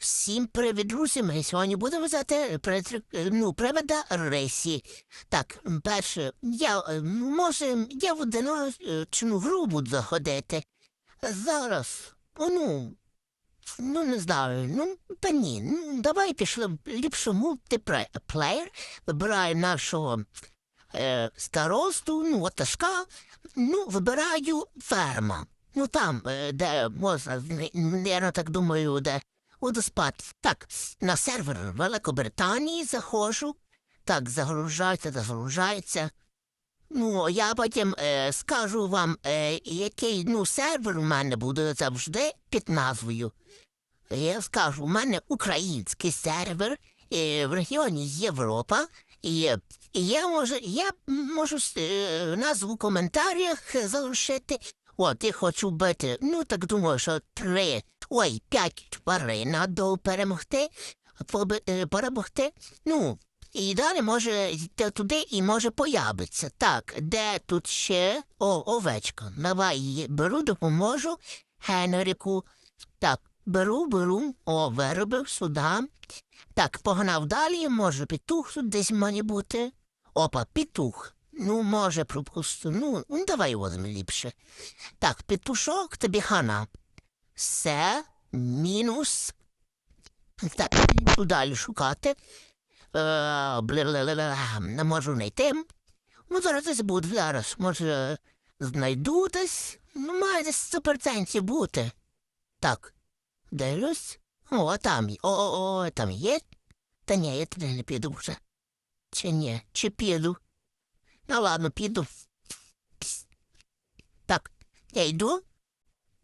Всім привіт, друзі! Ми сьогодні будемо взяти притр- е, ну, привода рисі. Так, перше, я е, може, я в одиночну гру буду заходити. Зараз, ну, ну не знаю, ну та ні, ну давай пішли ліпше мультиплеєр, вибираю нашого е, старосту, ну, оташка, ну, вибираю ферма. Ну там, е, де можна, я так думаю, де водоспад. Так, на сервер Великобританії заходжу. Так, загружається, загружається. Ну, я потім е, скажу вам, е, який ну, сервер у мене буде завжди під назвою. Я скажу, у мене український сервер е, в регіоні Європа. І я можу, я можу е, назву в коментарях залишити. От, я хочу бити, ну так думаю, що три, ой, п'ять тварин надо перемогти, е, перемогти. Ну, і далі може йти туди і може появиться. Так, де тут ще? О, овечка. Давай її беру, допоможу. Генеріку. Так, беру, беру. О, виробив сюди. Так, погнав далі, може петух тут десь має бути. Опа, петух. Ну, може, пропусту. Ну, ну давай возьми ліпше. Так, петушок тобі хана. Все, мінус. Так, далі шукати. Е, Не можу знайти. Ну, зараз десь буде, зараз. Може, знайду десь. Ну, має десь 100% бути. Так, дивлюсь. О, там о, о, там є. Та ні, я туди не піду вже. Чи ні, чи піду. Ну ладно, піду. Так, я йду.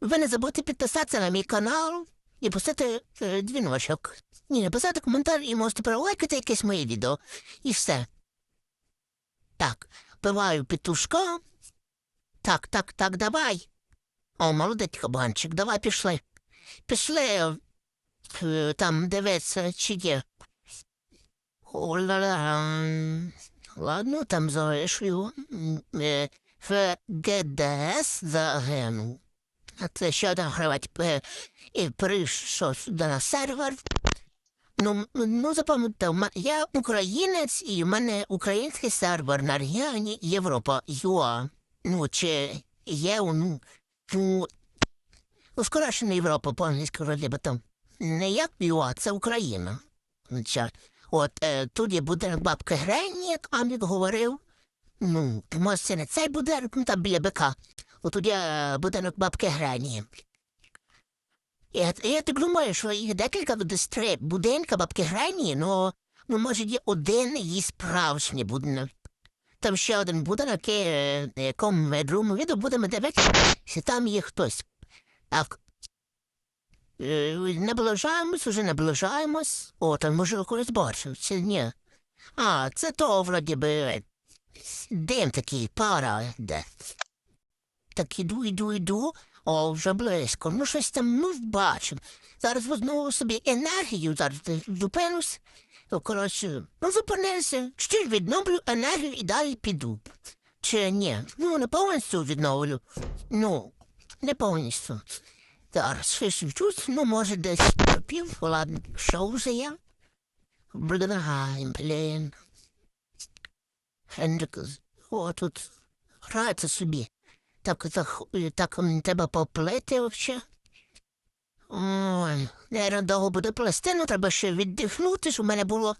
Ви не забудьте підписатися на мій канал і писати е, дзвіночок. Ні, написати коментар і можете перелайкати якесь моє відео. І все. Так, пиваю петушка. Так, так, так, давай. О, молодець кабанчик, давай пішли. Пішли. е, Там дивиться, чи є. О-ла-ла. Ладно, там залишу. Е, ГДС загинув. Це ще один гравець е, і прийшов сюди на сервер. Ну, ну запам'ятав, я українець, і в мене український сервер на регіоні Європа ЮА. Ну, чи є, ну, ну, ну, Європа по-англійськи вроді, бо там не як ЮА, це Україна. Ча- От е, тут є будинок бабки Грені, як Амік говорив. Ну, може, це не цей будинок, ну там біля бика. От є е, будинок бабки Грені. Я, я так думаю, що їх декілька десь будинка бабки Грені, ну, ну, може, є один її справжній будинок. Там ще один будинок, на якому ми другому відео будемо дивитися, там є хтось. Так. Наближаємось, уже наближаємось. О, там може когось бачив, чи ні? А, це то, вроді би, дим такий, пара йде. Так іду, іду, іду. О, вже близько. Ну, щось там, ну, бачив. Зараз возьму собі енергію, зараз зупинусь. Ну, коротше, ну, зупинився. Чуть відновлю енергію і далі піду. Чи ні? Ну, не повністю відновлю. Ну, не повністю. Зараз щось вчусь, ну, може, десь пів, ладно, що вже я? Блин, блін. Хендрик, о, тут грається собі. Так, так, так треба поплити вообще. Ой, не довго буде плести, ну треба ще віддихнути, щоб у мене було,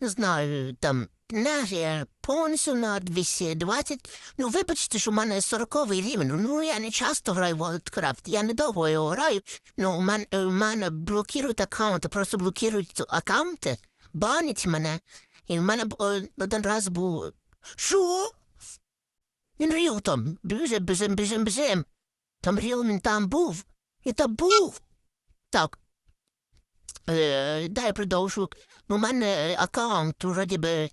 не знаю, там, енергія повністю на 220. Ну, вибачте, що в мене 40-й рівень. Ну, я не часто граю в Worldcraft, я недовго його граю. Ну, у мене, у мене блокують аккаунти, просто блокують аккаунти, банять мене. І в мене один раз був. Що? Він ріл там, біжим, біжим, біжим, біжим. Там ріл він там був. І там був. Так. Е, дай продовжу. У мене аккаунт, вроді би,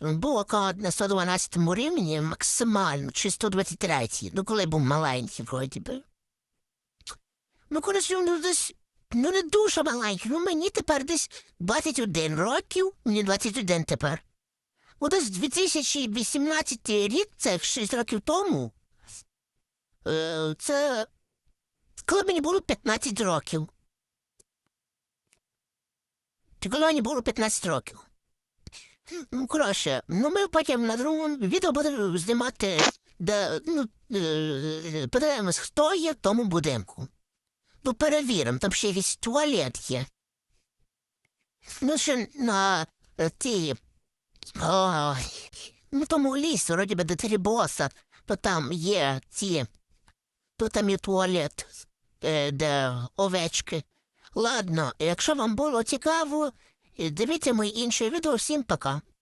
був аккаунт на 112 рівні максимально, чи 123. Ну, коли був маленький, вроді би. Ну, коротше, ну десь, ну не дуже маленький, ну мені тепер десь 21 років, мені 21 тепер. Ну, десь 2018 рік, це 6 років тому. Е, це коли мені було 15 років. Чи коли мені було 15 років. Ну, коротше, ну ми потім на другому відео будемо знімати, де, ну, е, подивимось, хто є в тому будинку. Ну, перевіримо, там ще якийсь туалет є. Ну, ще на е, ті. Ой, ну, тому лісу, вроді би, до Теребоса, то там є ці. То там є туалет, е, де овечки. Ладно, якщо вам було цікаво, дивіться мої інші відео. Всім пока.